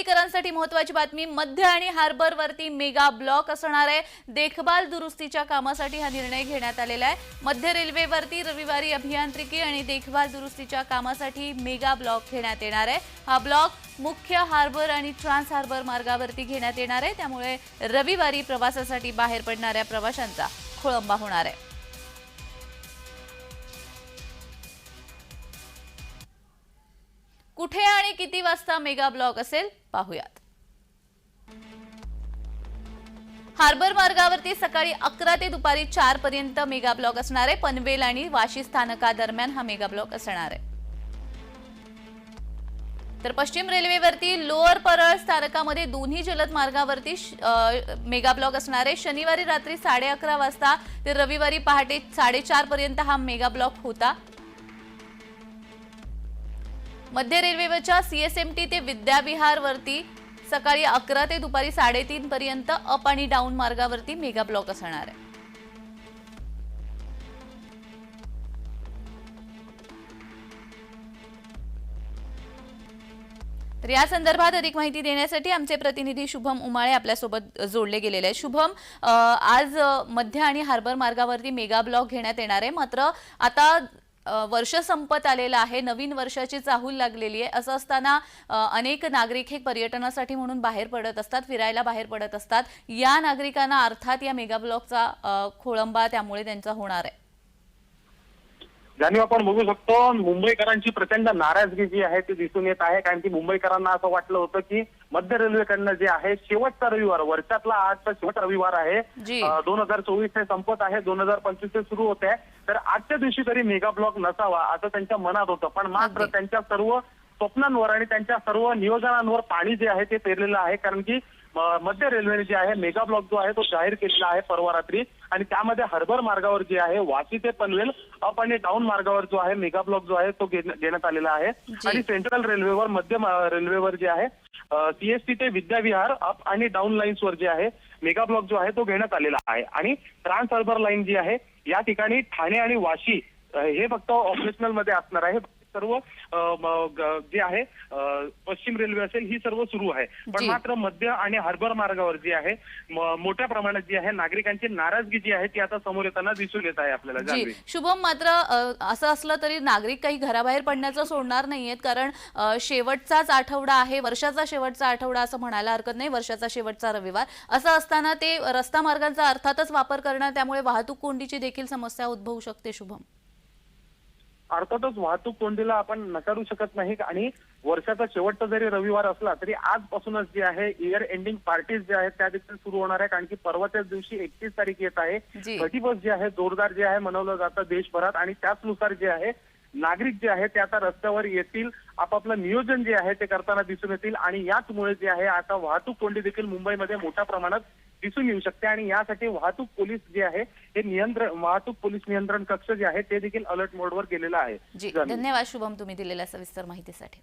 मुंबईकरांसाठी महत्वाची बातमी मध्य आणि हार्बर वरती मेगा ब्लॉक असणार आहे. देखभाल दुरुस्तीच्या कामासाठी हा निर्णय घेण्यात आलेला आहे. मध्य रेल्वेवरती रविवारी अभियांत्रिकी आणि देखभाल दुरुस्तीच्या कामासाठी मेगा ब्लॉक घेण्यात येणार आहे. हा ब्लॉक मुख्य हार्बर आणि ट्रान्स हार्बर मार्गावरती घेण्यात येणार आहे. त्यामुळे रविवारी प्रवासासाठी बाहेर पडणाऱ्या प्रवाशांचा खोळंबा होणार आहे. कुठे आणि किती वाजता मेगा ब्लॉक असेल पाहूयात. हार्बर मार्गावरती सकाळी अकरा ते दुपारी चार पर्यंत मेगा ब्लॉक असणार आहे. पनवेल आणि वाशी स्थानकादरम्यान हा मेगा ब्लॉक असणार आहे. तर पश्चिम रेल्वेवरती लोअर परळ स्थानकामध्ये दोन्ही जलद मार्गावरती मेगा ब्लॉक असणार आहे. शनिवारी रात्री साडे अकरा वाजता ते रविवारी पहाटे साडेचार पर्यंत हा मेगा ब्लॉक होता. मध्य रेल्वेवरच्या टी ते विद्याविहारवरती सकाळी अकरा ते दुपारी साडेतीन पर्यंत अप आणि डाऊन मार्गावरती मेगा ब्लॉक असणार आहे. तर या संदर्भात अधिक माहिती देण्यासाठी आमचे प्रतिनिधी शुभम उमाळे आपल्यासोबत जोडले गेलेले आहेत. शुभम आज मध्य आणि हार्बर मार्गावरती मेगा ब्लॉक घेण्यात येणार आहे. मात्र आता वर्ष संपत आलेलं आहे नवीन वर्षाची चाहूल लागलेली आहे. असं असताना अनेक नागरिक हे पर्यटनासाठी म्हणून बाहेर पडत असतात फिरायला बाहेर पडत असतात. या नागरिकांना अर्थात या मेगा ब्लॉकचा खोळंबा त्यामुळे त्यांचा होणार आहे. जाणीव आपण बघू शकतो मुंबईकरांची प्रचंड नाराजगी जी आहे ती दिसून येत आहे. कारण की मुंबईकरांना असं वाटलं होतं की मध्य रेल्वेकडनं जे आहे शेवटचा रविवार वर्षातला आजचा शेवट रविवार आहे. दोन हजार चोवीस हे संपत आहे दोन हजार पंचवीस हे सुरू होत. आहे तर आजच्या दिवशी तरी मेगा ब्लॉक नसावा असं त्यांच्या मनात होतं. पण मात्र. त्यांच्या सर्व स्वप्नांवर आणि त्यांच्या सर्व नियोजनांवर पाणी जे आहे ते पेरलेलं आहे. कारण की मध्य रेल्वेने जे आहे मेगा ब्लॉक जो आहे तो जाहीर केलेला आहे परवा रात्री. आणि त्यामध्ये हर्बर मार्गावर जे आहे वाशी ते पनवेल अप आणि डाऊन मार्गावर जो आहे मेगा ब्लॉक जो आहे तो घेण- घेण्यात आलेला आहे. आणि सेंट्रल रेल्वेवर मध्य रेल्वेवर जे आहे सीएसटी ते विद्याविहार अप आणि डाऊन लाईन्स वर जे आहे मेगा ब्लॉक जो आहे तो घेण्यात आलेला आहे. आणि ट्रान्स हार्बर लाईन जी आहे या ठिकाणी ठाणे आणि वाशी हे फक्त ऑपरेशनलमध्ये असणार आहे. सर्व जे आहे पश्चिम रेल्वे असेल ही सर्व सुरू आहे. पण. मात्र मध्य आणि हार्बर मार्गावर जी आहे मोठ्या प्रमाणात जी आहे नागरिकांची नाराजगी जी आहे ती आता समोर येताना दिसून येत आहे आपल्याला शुभम मात्र असं असलं तरी नागरिक काही घराबाहेर पडण्याचं सोडणार नाहीयेत कारण शेवटचाच आठवडा आहे वर्षाचा शेवटचा आठवडा असं म्हणायला हरकत नाही वर्षाचा शेवटचा रविवार. असं असताना ते रस्ता मार्गांचा अर्थातच वापर करणार त्यामुळे वाहतूक कोंडीची देखील समस्या उद्भवू शकते शुभम. अर्थातच वाहतूक कोंडीला आपण नकारू शकत नाही. आणि वर्षाचा शेवटचा जरी रविवार असला तरी आजपासूनच जे आहे इयर एंडिंग पार्टीज जे आहेत त्या देखील सुरू होणार आहे. कारण की परवाच्याच दिवशी एकतीस तारीख येत आहे. दिवस जे आहे जोरदार जे आहे मनवलं जातं देशभरात. आणि त्याचनुसार जे आहे नागरिक जे आहे ते आता रस्त्यावर येतील. आपापलं नियोजन जे आहे ते करताना दिसून येतील. आणि याचमुळे जे आहे आता वाहतूक कोंडी देखील मुंबईमध्ये मोठ्या प्रमाणात दिसून येऊ शकते आणि यासाठी वाहतूक पोलीस जे आहे हे नियंत्रण वाहतूक पोलीस नियंत्रण कक्ष जे आहे ते देखील अलर्ट मोडवर गेलेलं आहे. धन्यवाद शुभम तुम्ही दिलेल्या सविस्तर माहितीसाठी